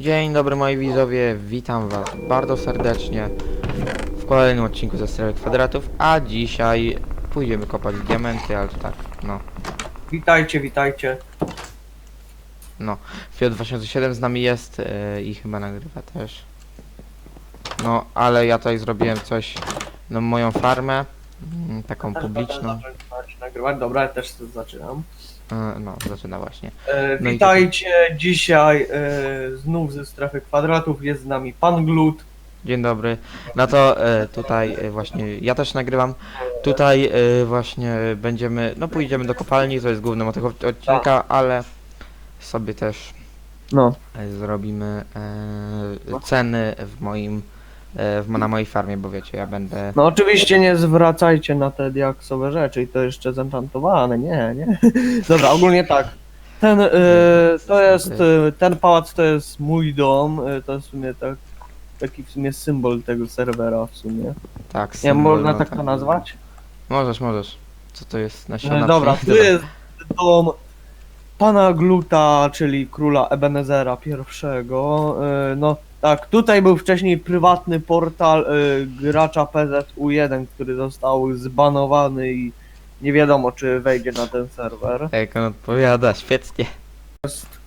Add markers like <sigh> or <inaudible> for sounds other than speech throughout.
Dzień dobry moi widzowie, witam was bardzo serdecznie w kolejnym odcinku ze Strefy Kwadratów, a dzisiaj pójdziemy kopać diamenty, ale to tak, no, Witajcie, witajcie. no. Fiat 2007 z nami jest yy, i chyba nagrywa też. No, ale ja tutaj zrobiłem coś, no moją farmę, mm, taką Też publiczną, będę zaczynać nagrywać. Dobra, ja też zaczynam. Yy, no, zaczyna właśnie. E, No i witajcie, dzisiaj e, znów ze strefy kwadratów jest z nami Pan Glut. Dzień dobry. No to e, tutaj e, właśnie ja też nagrywam. Tutaj e, właśnie będziemy, no pójdziemy do kopalni, to jest główny motyw od- odcinka, ale sobie też No. e, zrobimy e, ceny w moim e, w, na mojej farmie, bo wiecie, ja będę No oczywiście nie zwracajcie na te diaksowe rzeczy i to jeszcze zenchantowane, nie, nie. <laughs> Dobra, ogólnie tak. Ten, e, to jest, e, ten pałac to jest mój dom, e, to jest w sumie tak, taki w sumie symbol tego serwera w sumie. tak. Nie, symbol, można no tak to nazwać? Możesz, możesz. Co to jest na No dobra, tu <laughs> jest dom pana Gluta, czyli króla Ebenezera pierwszego. E, No tak, tutaj był wcześniej prywatny portal e, gracza PZU1, który został zbanowany i nie wiadomo czy wejdzie na ten serwer. Jak on odpowiada, świetnie.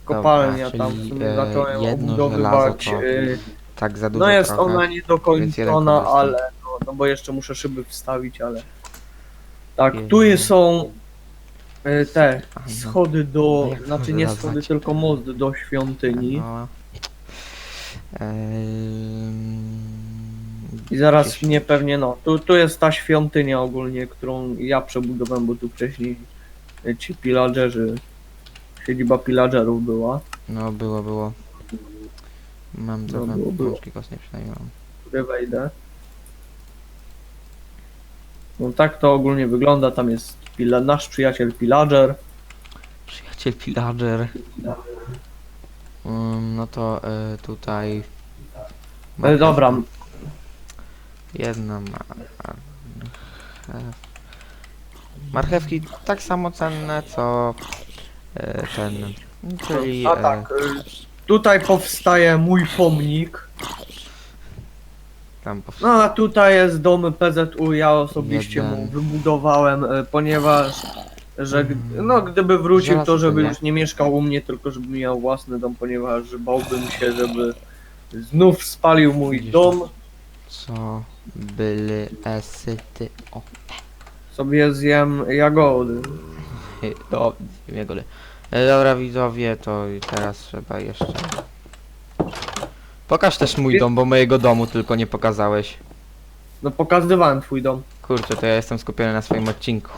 Kopalnia Dobra, tam w czyli, sumie e, zacząłem jedno obudowywać. to e, Tak za dużo No jest trochę. ona Więc jeden niedokończona, korzystam. ale no, no bo jeszcze muszę szyby wstawić, ale tak, Jedno. tu jest- są e, te no. schody do, No jak znaczy nie schody, tylko most do świątyni. No. I zaraz gdzieś- mnie pewnie, no, tu, tu jest ta świątynia ogólnie, którą ja przebudowałem, bo tu wcześniej ci pillagerzy, siedziba pillagerów była, No było, było. Mam No, trochę było, było. kostnej przynajmniej mam. które wejdę. No tak to ogólnie wygląda, tam jest pilla, nasz przyjaciel pillager. Przyjaciel pillager. Um, no to e, tutaj... E, dobra, Jedna ma... marchew- Marchewki tak samo cenne co e, ten... Czyli... a e, tak, e, tutaj powstaje mój pomnik. tam powst- No a tutaj jest dom PZU, ja osobiście Jeden. mu wybudowałem, e, ponieważ że g- no gdyby wrócił to żeby nie. już nie mieszkał u mnie, tylko żeby miał własny dom, ponieważ bałbym się, żeby znów spalił mój Widzisz, dom. Co były esyty... O, Sobie zjem jagody. <laughs> do, jego e, Dobra widzowie, to i teraz trzeba jeszcze... Pokaż też mój dom, bo mojego domu tylko nie pokazałeś. No pokazywałem twój dom. Kurczę, to ja jestem skupiony na swoim odcinku.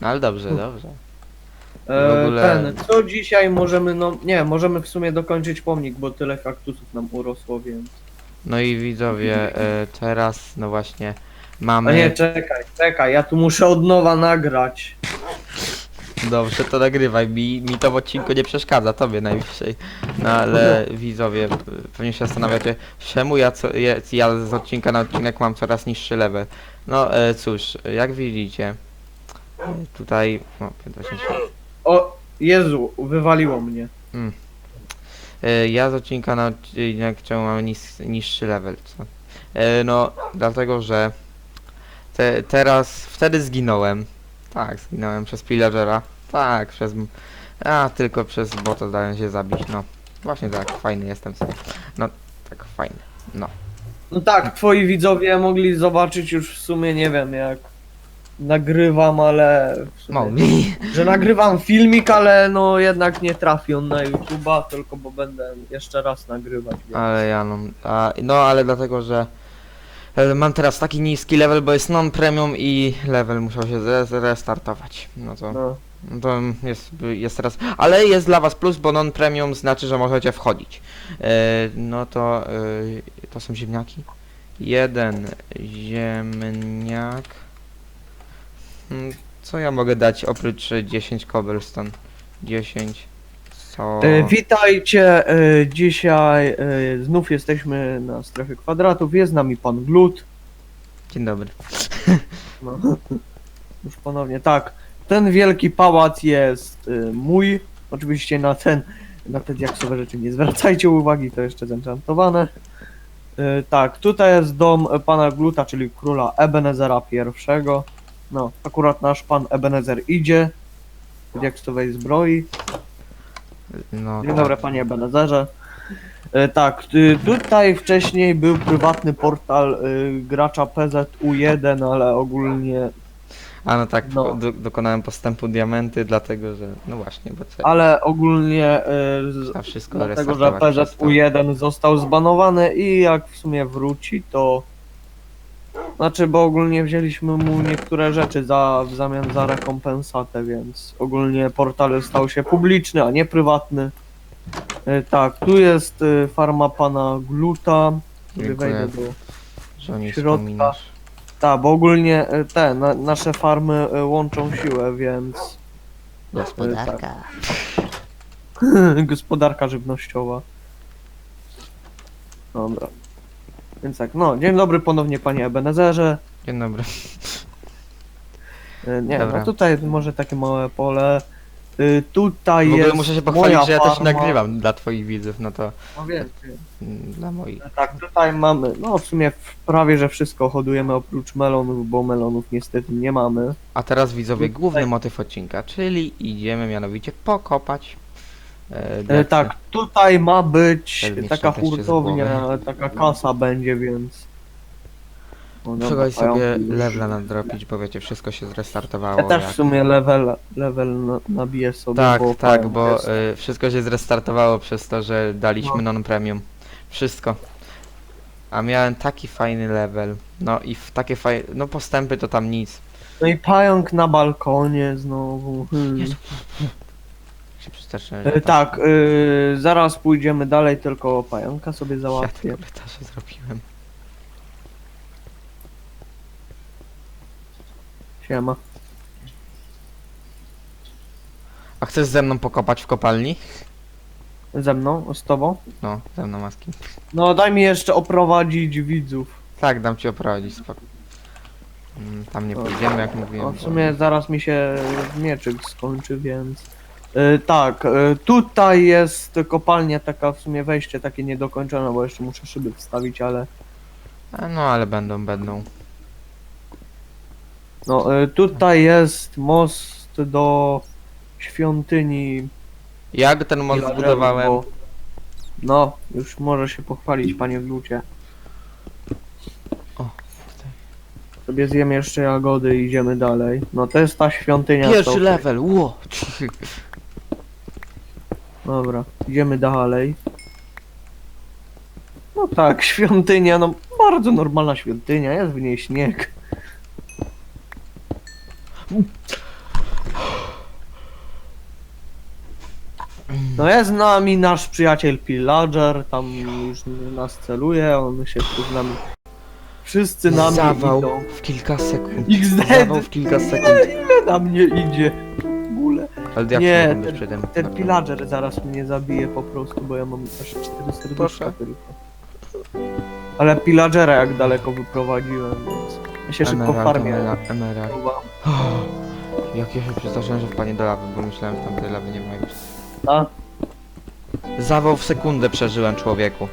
No ale dobrze, dobrze. E, ogóle- Ten, co dzisiaj możemy, no nie, możemy w sumie dokończyć pomnik, bo tyle kaktusów nam urosło, więc... No i widzowie, e, teraz no właśnie A mamy... nie, czekaj, czekaj, ja tu muszę od nowa nagrać. Dobrze, to nagrywaj, mi, mi to w odcinku nie przeszkadza, tobie najwyżej. No ale widzowie, p- pewnie się zastanawiacie, czemu ja, co, ja, ja z odcinka na odcinek mam coraz niższy level. No e, cóż, jak widzicie, tutaj... O, 50. O, Jezu, wywaliło mnie. E, ja z odcinka na odcinek czemu mam nis, niższy level, co? E, no, dlatego, że te, teraz, wtedy zginąłem. Tak, zginąłem przez pillagera. Tak, przez... m- A, tylko przez bota dałem się zabić, no. Właśnie tak, fajny jestem sobie. No, tak fajny. No. No tak, twoi widzowie mogli zobaczyć już w sumie, nie wiem, jak nagrywam, ale... W sumie. Że nagrywam filmik, ale no jednak nie trafi on na YouTube'a, tylko bo będę jeszcze raz nagrywać. Więc... Ale ja no, a, no ale dlatego, że e, mam teraz taki niski level, bo jest non-premium i level musiał się zre- zrestartować. No to... No. No To jest, jest teraz. Ale jest dla was plus, bo non-premium znaczy, że możecie wchodzić. E, no to. E, to są ziemniaki. Jeden ziemniak. Hmm, Co ja mogę dać oprócz e, 10 cobblestone? 10. Co? E, witajcie, e, dzisiaj e, znów jesteśmy na strefie kwadratów, jest z nami pan Glut. Dzień dobry. <laughs> No. Już ponownie, tak. Ten wielki pałac jest y, mój. Oczywiście na ten Na te diaksowe rzeczy nie zwracajcie uwagi, to jeszcze zenchantowane. E, tak, tutaj jest dom e, pana Gluta, czyli króla Ebenezera I. No, akurat nasz pan Ebenezer idzie w diaksowej zbroi. No, Dzień tak. dobry panie Ebenezerze. E, tak, y, tutaj wcześniej był prywatny portal y, gracza PZU1, ale ogólnie, A no tak, No. Do, dokonałem postępu diamenty, dlatego że, no właśnie, bo co, ale ogólnie y, z- a wszystko dlatego, że restartować przez to. PZU1 został zbanowany i jak w sumie wróci, to znaczy, bo ogólnie wzięliśmy mu niektóre rzeczy za, w zamian za rekompensatę, więc ogólnie portal stał się publiczny, a nie prywatny. E, Tak, tu jest e, farma pana Gluta. Sobie Dziękuję. wejdę do Że środka. wspominasz. Tak, bo ogólnie e, te na, nasze farmy e, łączą siłę, więc Gospodarka. <laughs> gospodarka żywnościowa. Dobra. Więc tak, no, dzień dobry ponownie panie Ebenezerze. Dzień dobry. E, Nie, Dobra. no tutaj może takie małe pole. Y, Tutaj W ogóle jest muszę się moja pochwalić, że ja też farma. nagrywam dla twoich widzów, no to No wiem, mm, dla moich. Tak, tutaj mamy, no w sumie w- prawie, że wszystko hodujemy oprócz melonów, bo melonów niestety nie mamy. A teraz widzowie, główny motyw odcinka, czyli idziemy mianowicie pokopać. E, E, tak, tutaj ma być taka też się hurtownia, taka kasa będzie, więc... O, dobra, Trzeba sobie już. levela nadrobić, bo wiecie, wszystko się zrestartowało. Ja też jak- w sumie level, level na- nabiję sobie, Tak, bo tak, bo jest. y, wszystko się zrestartowało przez to, że daliśmy No. non-premium. Wszystko. A miałem taki fajny level. No i w takie fajne. No postępy to tam nic. No i pająk na balkonie znowu. Hmm. Się przestraszyłem, E, tam- Tak, y, zaraz pójdziemy dalej, tylko pająka sobie Ja załatwię. korytarza zrobiłem. Siema. A chcesz ze mną pokopać w kopalni? Ze mną, z tobą? No, ze mną maski. No daj mi jeszcze oprowadzić widzów. Tak, dam ci oprowadzić, spoko. Mm, Tam nie O. pójdziemy, jak mówiłem. No, w bo- sumie zaraz mi się mieczyk skończy, więc... Y, tak, y, tutaj jest kopalnia taka, w sumie wejście takie niedokończone, bo jeszcze muszę szyby wstawić, ale... A, No, ale będą, będą. No, y, tutaj jest most do świątyni Jak ten most zbudowałem? bo- No, już może się pochwalić, panie Glucie. O, tutaj. Sobie zjemy jeszcze jagody i idziemy dalej. No to jest ta świątynia. Pierwszy level, ło! Dobra, idziemy dalej. No tak, <laughs> świątynia, no bardzo normalna świątynia, jest w niej śnieg. No jest z nami nasz przyjaciel Pillager, tam już nas celuje, on się tu z nami... Wszyscy na mnie Zawał idą. w kilka sekund. XD, Zawał w kilka sekund. ile <laughs> na mnie idzie? Ale jak Nie, ten- przy tym? Ten pillager zaraz mnie zabije po prostu, bo ja mam aż cztery serduszka Proszę. tylko. Ale pillagera jak daleko wyprowadziłem, więc ja się szybko Emerald, farmię. emerald. <gasps> Jak ja się przestraszyłem, że wpadnie do lawy, bo myślałem, że tam tej lawy nie ma już. A? Zawał w sekundę przeżyłem człowieku.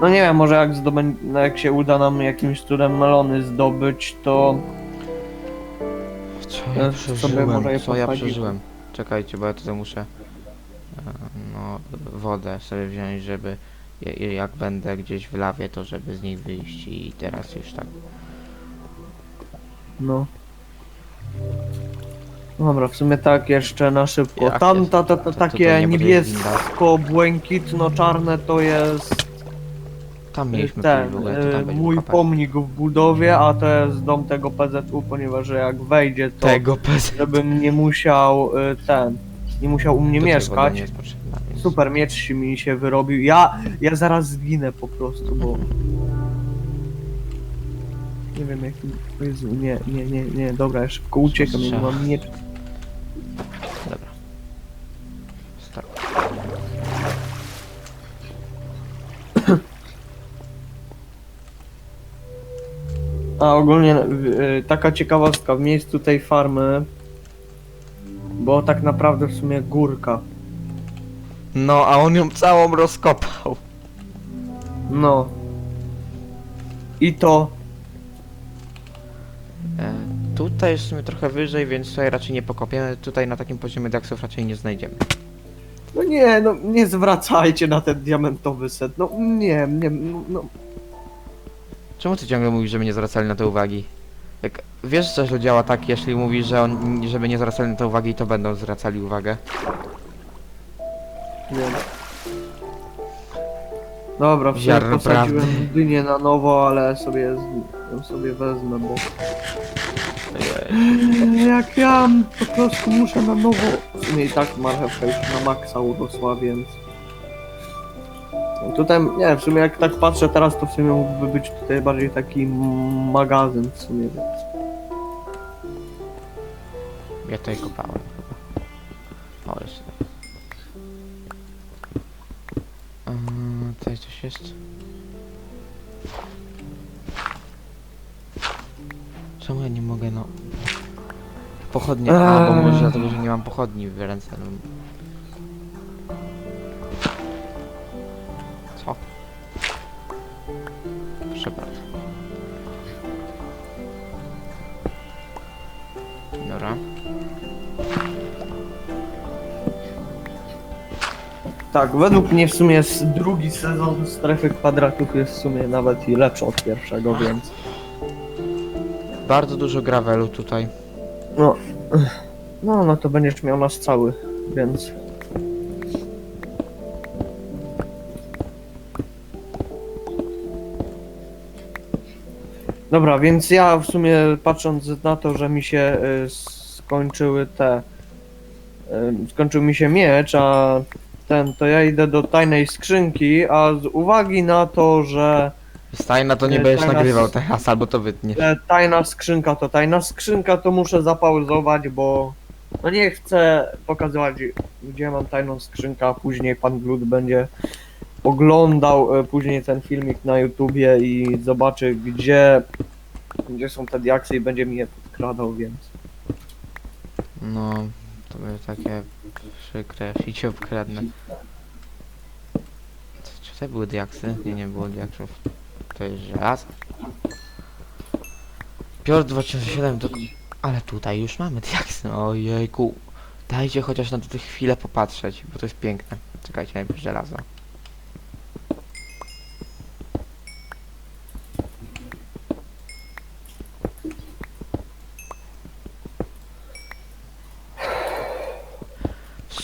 No nie wiem, może jak zdobę... jak się uda nam jakimś cudem melony zdobyć, to... Co Ja ja sobie przeżyłem? może je Co ja przeżyłem? Czekajcie, bo ja tutaj muszę e, no, wodę sobie wziąć, żeby je- je- jak będę gdzieś w lawie, to żeby z niej wyjść i teraz już tak. No. Dobra, w sumie tak jeszcze na szybko. Jak Tam jest? ta, ta, To ta, tutaj takie nie będzie niebiesko-błękitno-czarne to jest Tam mieliśmy ten, w ogóle, to tam będzie mój pomnik w budowie, a to jest dom tego PZU, ponieważ jak wejdzie to Tego żebym nie musiał e, ten, nie musiał u mnie woda mieszkać. nie jest potrzebna, więc- Super miecz się mi się wyrobił. Ja, ja zaraz zginę po prostu, bo... Nie wiem jaki... Jezu, nie, nie, nie, nie, dobra, ja szybko uciekam, ja nie mam miecz. A ogólnie y, taka ciekawostka, w miejscu tej farmy było tak naprawdę w sumie górka. No, a on ją całą rozkopał. No. I to. E, tutaj jest w sumie trochę wyżej, więc tutaj raczej nie pokopiemy. Tutaj na takim poziomie diaksów raczej nie znajdziemy. No nie, no nie zwracajcie na ten diamentowy set. No nie, nie, no, no. Czemu ty ciągle mówisz, żeby nie zwracali na to uwagi? Jak wiesz, że to działa tak, jeśli mówisz, że on, żeby nie zwracali na to uwagi, to będą zwracali uwagę. nie. Dobra, Ziarno posadziłem prawdy. dynię na nowo, ale sobie, z- ją sobie wezmę, bo... <laughs> Jak ja po prostu muszę na nowo... W sumie i tak marchewka już na maksa urosła, więc... Tutaj, nie w sumie jak tak patrzę teraz, to w sumie mógłby być tutaj bardziej taki magazyn w sumie, więc... Ja tutaj kopałem. O, jeszcze. Eee, tutaj coś jest. Czemu ja nie mogę, no... Pochodnie, a, bo może dlatego, że nie mam pochodni w ręce, no. Tak, według mnie w sumie jest drugi sezon Strefy Kwadratów jest w sumie nawet i lepszy od pierwszego, więc... Bardzo dużo gravelu tutaj. No, no, no to będziesz miał nasz cały, więc... Dobra, więc ja w sumie patrząc na to, że mi się y, skończyły te... Y, skończył mi się miecz, a ten, to ja idę do tajnej skrzynki, a z uwagi na to, że... Stajna to nie Nie, będziesz tajna nagrywał teraz, albo to wytniesz. E, tajna skrzynka to tajna skrzynka, to muszę zapauzować, bo no nie chcę pokazywać, gdzie mam tajną skrzynkę, a później pan Glut będzie oglądał e, później ten filmik na YouTubie i zobaczy, gdzie, gdzie są te diaksy i będzie mi je podkradał, więc... No, to będzie takie przykre, jeśli cię obkradnę. Czy tutaj były diaksy? Nie, nie było diaksów. To jest żelazo. Piotr 2007 to... Ale tutaj już mamy diaksy, ojejku. Dajcie chociaż na to chwilę popatrzeć, bo to jest piękne. Czekajcie, najpierw żelazo.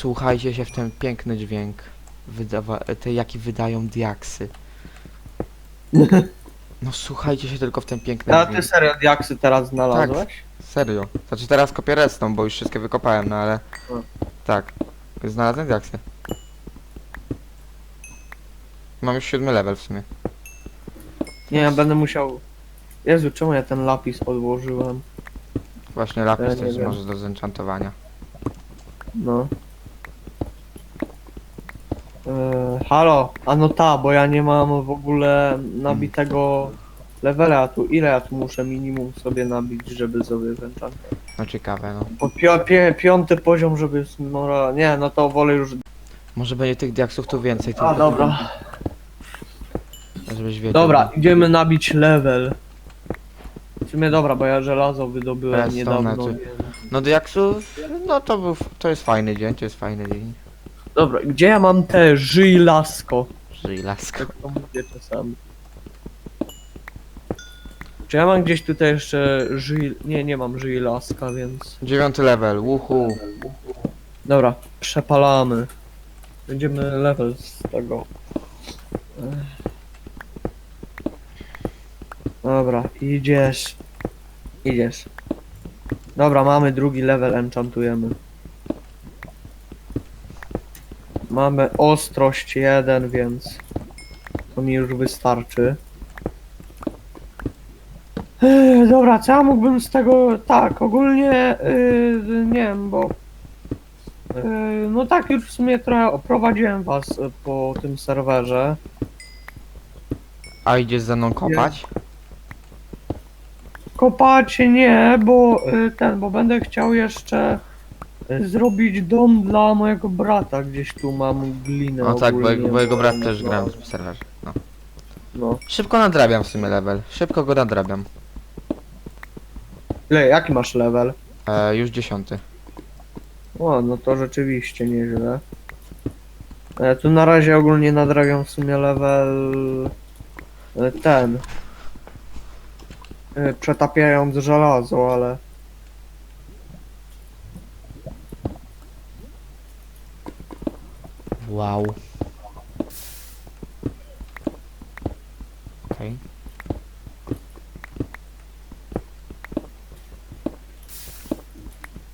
Słuchajcie się w ten piękny dźwięk, wydawa te jaki wydają diaksy. No słuchajcie się tylko w ten piękny A ty dźwięk. serio diaksy teraz znalazłeś? Serio. Znaczy teraz kopię restą, bo już wszystkie wykopałem, no ale... No. Tak. Znalazłem diaksy. Mam już siódmy level w sumie. Nie, ja będę musiał... Jezu, czemu ja ten lapis odłożyłem? Właśnie lapis Ja to nie jest wiem. może do zenchantowania. No. Eee, halo, a no ta, bo ja nie mam w ogóle nabitego levela, a tu ile ja tu muszę minimum sobie nabić, żeby sobie węczać? No ciekawe, no. Pio, pie, piąty poziom, żeby smora... Nie, no to wolę już... Może będzie tych diaksów tu więcej. A, tylko- dobra. Żebyś wiedział. Dobra, idziemy nabić level. W sumie dobra, bo ja żelazo wydobyłem Redstone, niedawno. znaczy- więc- No diaksów, no to był, to jest fajny dzień, to jest fajny dzień. Dobra, gdzie ja mam te żylasko? Żyj lasko. Tak to mówię czasami. Czy ja mam gdzieś tutaj jeszcze żyj... Nie, nie mam żylaska, więc... Dziewiąty level, uhu. Dobra, przepalamy. Będziemy level z tego. Ech. Dobra, idziesz. Idziesz. Dobra, mamy drugi level, enchantujemy. Mamy ostrość jeden, więc to mi już wystarczy. Ech, Dobra, co ja mógłbym z tego... Tak, ogólnie... Yy, nie wiem, bo... Yy, No tak, już w sumie trochę oprowadziłem was y, po tym serwerze. A idziesz ze mną kopać? Kopać nie, bo y, ten, bo będę chciał jeszcze zrobić dom dla mojego brata. Gdzieś tu mam glinę. No tak, bo ogólnie, jego, bo jego brat też no, gra w serwerze. No. No. Szybko nadrabiam w sumie level. Szybko go nadrabiam. Ile, jaki masz level? E, już dziesiąty. O, no to rzeczywiście nieźle. E, tu na razie ogólnie nadrabiam w sumie level e, ten. E, przetapiając żelazo, ale Wow. Okej.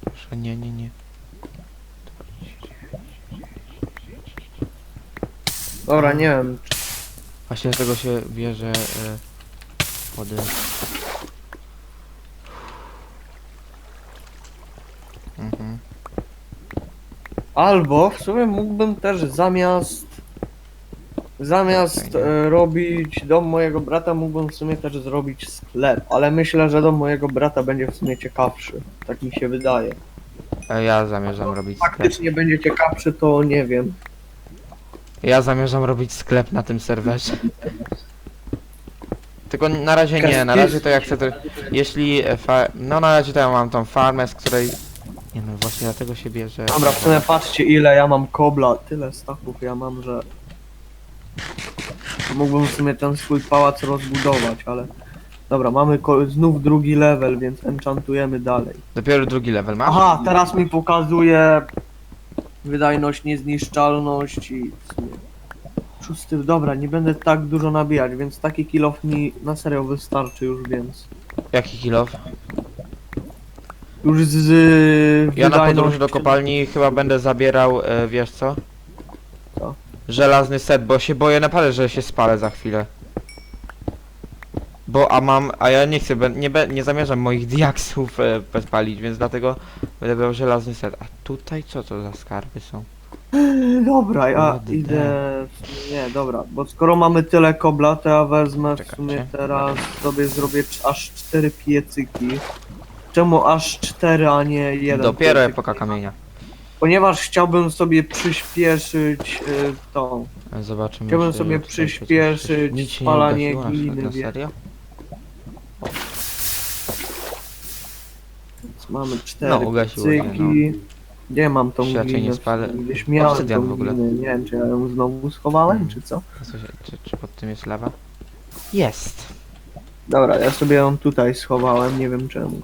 Proszę, nie, nie, nie. dobra, nie wiem. Właśnie z tego się bierze e, wody. Mhm. Albo w sumie mógłbym też zamiast zamiast e, robić dom mojego brata, mógłbym w sumie też zrobić sklep, ale myślę, że dom mojego brata będzie w sumie ciekawszy. Tak mi się wydaje. E, ja zamierzam robić sklep. Faktycznie będzie ciekawszy, to nie wiem. Ja zamierzam robić sklep na tym serwerze. <laughs> Tylko na razie nie, na razie to ja chcę to... Jeśli... e, Fa... No na razie to ja mam tą farmę, z której... Nie właśnie dlatego się bierze... Dobra, w sumie patrzcie ile ja mam kobla, tyle staków ja mam, że mógłbym w sumie ten swój pałac rozbudować, ale dobra, mamy ko- znów drugi level, więc enchantujemy dalej. Dopiero drugi level masz? Aha, teraz mi pokazuje wydajność, niezniszczalność i w sumie szósty, dobra, nie będę tak dużo nabijać, więc taki kill off mi na serio wystarczy już, więc Jaki kilof? Już z Ja na podróż do kopalni chyba będę zabierał, e, wiesz co? Co? Żelazny set, bo się boję naprawdę, że się spalę za chwilę. Bo, a mam, a ja nie chcę, nie, nie zamierzam moich diaksów e, bezpalić, więc dlatego będę brał żelazny set. A tutaj co to za skarby są? <laughs> Dobra, ja Ładny idę. Nie, dobra, bo skoro mamy tyle kobla, to ja wezmę w Czekajcie. sumie teraz sobie zrobię aż cztery piecyki. Czemu aż cztery, a nie jeden? Dopiero piecyk? epoka kamienia. Ponieważ chciałbym sobie przyspieszyć y, tą. Zobaczymy. Chciałbym czy sobie przyspieszyć nic się spalanie nie ugasiło, na- gliny, wie-? Więc mamy cztery No, ugasiło się. Gdzie mam tą glinę? nie spalę. Gdzieś miałem Obsydian tą w ogóle. glinę. Nie wiem, czy ja ją znowu schowałem, Mm. czy co? A co się, czy, czy pod tym jest lawa? Jest. Dobra, ja sobie ją tutaj schowałem, nie wiem czemu.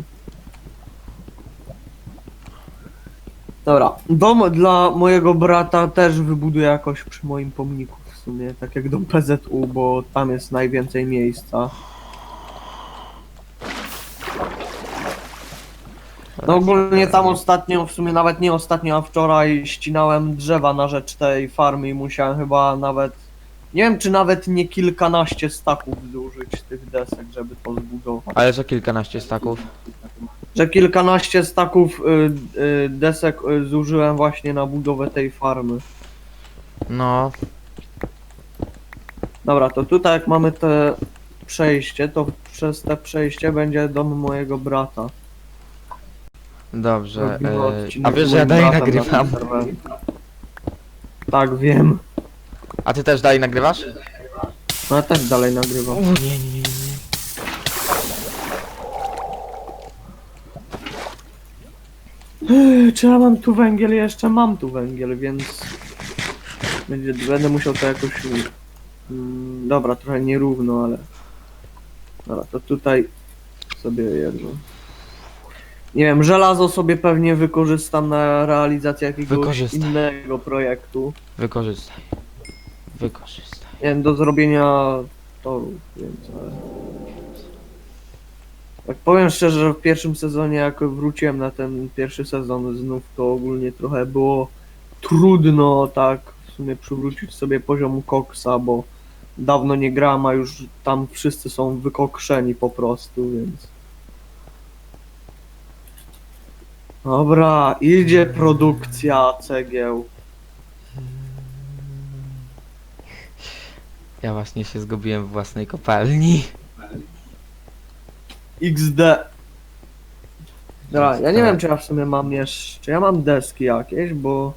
Dobra, dom dla mojego brata też wybuduję jakoś przy moim pomniku w sumie, tak jak dom PZU, bo tam jest najwięcej miejsca. No ogólnie tam ostatnio, w sumie nawet nie ostatnio, a wczoraj ścinałem drzewa na rzecz tej farmy i musiałem chyba nawet, nie wiem czy nawet nie kilkanaście staków zużyć tych desek, żeby to zbudować. Ale że kilkanaście staków. Że kilkanaście staków y, y, desek y, zużyłem właśnie na budowę tej farmy. No, Dobra, to tutaj jak mamy te przejście, to przez te przejście będzie dom mojego brata. dobrze. Robimy E, odcinek a wiesz, z że ja moim dalej bratem na nagrywam. tym serwerze. Tak, wiem. A ty też dalej nagrywasz? No ja też dalej nagrywam. O, nie, nie, nie, nie. Czy ja mam tu węgiel? Jeszcze mam tu węgiel, więc będzie, będę musiał to jakoś. Mm, dobra, trochę nierówno, ale. Dobra, to tutaj sobie jedno. Nie wiem, żelazo sobie pewnie wykorzystam na realizację jakiegoś Wykorzystaj. innego projektu. Wykorzystaj. Wykorzystaj. Nie wiem, do zrobienia torów, więc ale... Tak powiem szczerze, że w pierwszym sezonie jak wróciłem na ten pierwszy sezon znów, to ogólnie trochę było trudno tak w sumie przywrócić sobie poziom koksa, bo dawno nie gram, a już tam wszyscy są wykokszeni po prostu, więc... Dobra, idzie produkcja cegieł. Ja właśnie się zgubiłem w własnej kopalni. XD. Dobra, ja nie wiem czy ja w sumie mam jeszcze, czy ja mam deski jakieś, bo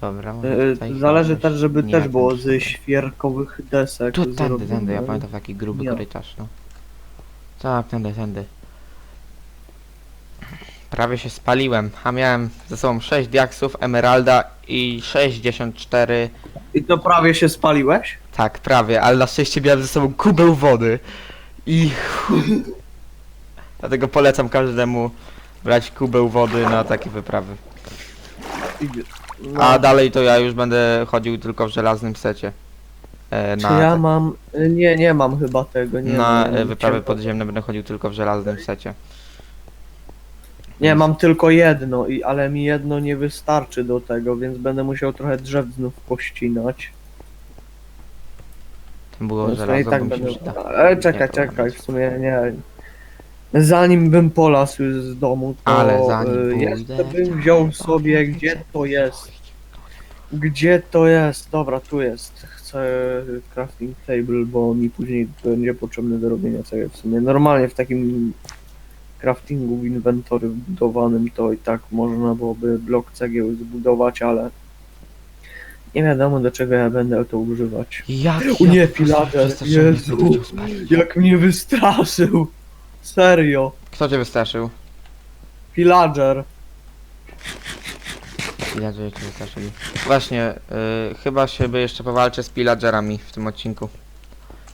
Dobra, może e, tutaj zależy kogoś- też, żeby nie, też było ze świerkowych desek Tu, tędy, zrobione. tędy, ja pamiętam taki gruby Nie. korytarz, no. Tak, tędy, tędy. Prawie się spaliłem, a miałem ze sobą 6 diaksów, emeralda i 64... I to prawie się spaliłeś? Tak, prawie, ale na szczęście miałem ze sobą kubeł wody. I... <laughs> Dlatego polecam każdemu brać kubeł wody na takie wyprawy. I- No. A dalej to ja już będę chodził tylko w żelaznym secie. E, Czy na ja te- mam, nie, nie mam chyba tego, nie na mam, e, wyprawy podziemne będę chodził tylko w żelaznym secie. Nie, mam tylko jedno, i, ale mi jedno nie wystarczy do tego, więc będę musiał trochę drzew znów pościnać. Tam było No, żelazo, i tak bo mi się będę... przyda. Ale czekaj, Nie, to czekaj, w sumie nie. Zanim bym polasł z domu, to Ale zanim y, pójdę, jeszcze bym wziął sobie, gdzie to jest. Gdzie to jest? Dobra, tu jest. Chcę crafting table, bo mi później będzie potrzebny do robienia czegoś w sumie. Normalnie w takim craftingu w inwentory wbudowanym to i tak można byłoby blok cegieł zbudować, ale nie wiadomo do czego ja będę to używać. Jak O nie, po prostu przestraszyłem, Jezu. chciał. Jak mnie wystraszył! Serio! Kto cię wystraszył? Pillager. Pillagerzy cię wystraszyli. Właśnie, y, chyba się by jeszcze powalczę z pillagerami w tym odcinku.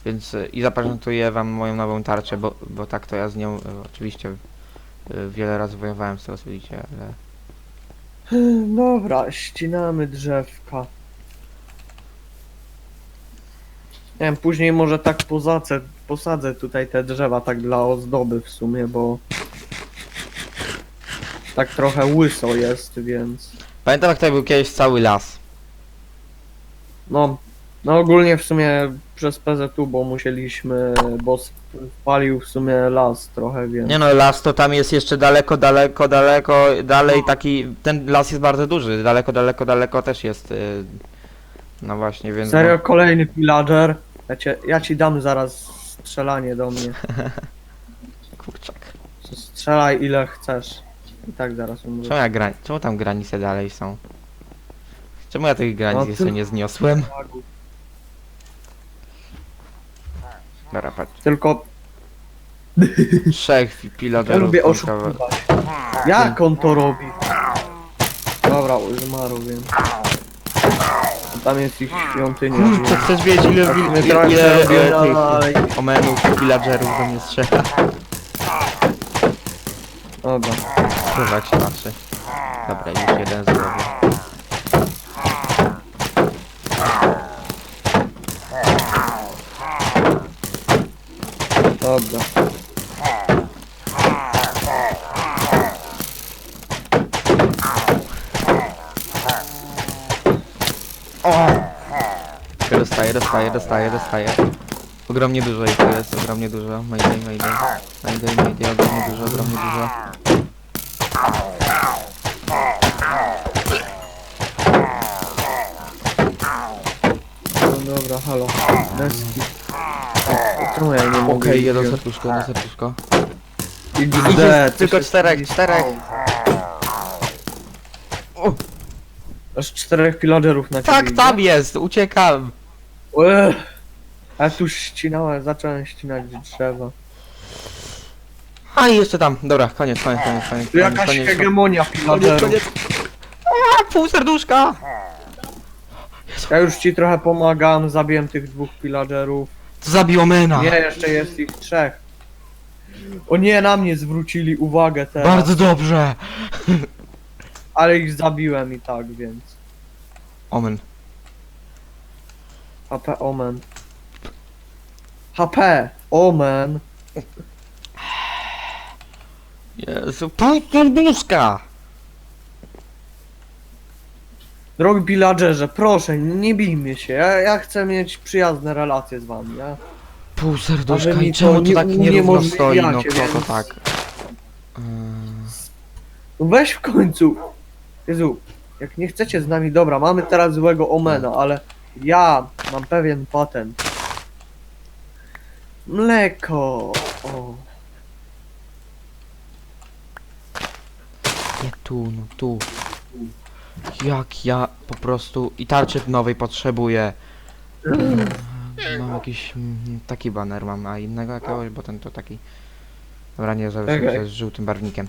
Więc y, i zaprezentuję wam moją nową tarczę, bo, bo tak to ja z nią y, oczywiście y, wiele razy wojowałem z tego widzicie, ale... Dobra, ścinamy drzewka. Nie wiem, później może tak pozacę, posadzę tutaj te drzewa tak dla ozdoby w sumie, bo tak trochę łyso jest, więc Pamiętam jak tutaj był kiedyś cały las. no, no ogólnie w sumie przez PZU, bo musieliśmy, bo spalił w sumie las trochę, więc Nie no, las to tam jest jeszcze daleko, daleko, daleko, dalej taki, ten las jest bardzo duży, daleko, daleko, daleko też jest, y, no właśnie, więc... serio kolejny pillager. Ja, cię, ja ci dam zaraz strzelanie do mnie. No, <laughs> kurczak. Strzelaj ile chcesz. I tak zaraz umrę. Czemu, ja gra... Czemu tam granice dalej są? Czemu ja tych granic No, jeszcze nie zniosłem? Dobra, patrz. Tylko Trzech ja lubię oszukiwać. Jak on to robi? Dobra, zmarł, więc... Tam jest ich świątynia. Kurczę, chcesz wiedzieć ile, Tak, ile, ile, ile e, tych omenów, pillagerów do mnie strzela? Dobra. Kurwa, jak się patrzy. Dobra, już jeden zrobił. Dobra. Dostaję, dostaję, dostaję, dostaję. Ogromnie dużo ich tu jest, ogromnie dużo. Mayday, mayday. Mayday, mayday, ogromnie dużo, ogromnie dużo. No dobra, halo. Deski. Czemu ja nie mogę Okej, jedno serduszko, jedno serduszko. Co tylko czterech, czterech. Aż czterech pillagerów na ciebie Tak, idzie. tam jest, uciekam. Ech. A tu ścinałem, zacząłem ścinać drzewa. A i jeszcze tam, dobra, koniec, koniec, koniec, koniec, Tu koniec, jakaś koniec, hegemonia koniec, pillagerów. koniec. A, pół serduszka. Ja już ci trochę pomagam, zabiłem tych dwóch pillagerów. To zabiło mena. Nie, jeszcze jest ich trzech. O nie, na mnie zwrócili uwagę teraz. Bardzo dobrze. Ale ich zabiłem i tak, więc. Omen. HP Omen. HP Omen. Jezu, pół serduszka. Drogi pillagerze, proszę, nie bijmy się. Ja, ja chcę mieć przyjazne relacje z wami. Ja, Pół serduszka i czemu to nie- tak nierówno stoi, no kto to tak? Weź w końcu. Jezu, jak nie chcecie z nami, dobra, mamy teraz złego Omena, ale ja mam pewien patent. Mleko. O. Nie tu, no tu. Jak ja po prostu i tarczy nowej potrzebuję. Mam jakiś mm, taki baner mam, a innego jakiegoś, bo ten to taki. Dobra, nie, zaraz okay. z żółtym barwnikiem.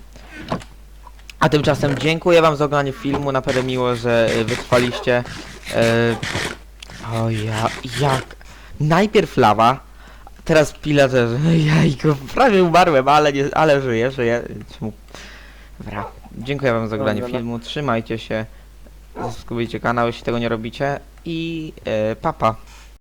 A tymczasem dziękuję wam za oglądanie filmu, naprawdę miło, że y, wytrwaliście. E, o ja, jak? Najpierw lawa, teraz pilaterz. <laughs> Jajko, prawie umarłem, ale nie, ale żyję, żyję. Dobra, dziękuję wam za oglądanie filmu, trzymajcie się, subskrybujcie kanał, jeśli tego nie robicie i e, papa.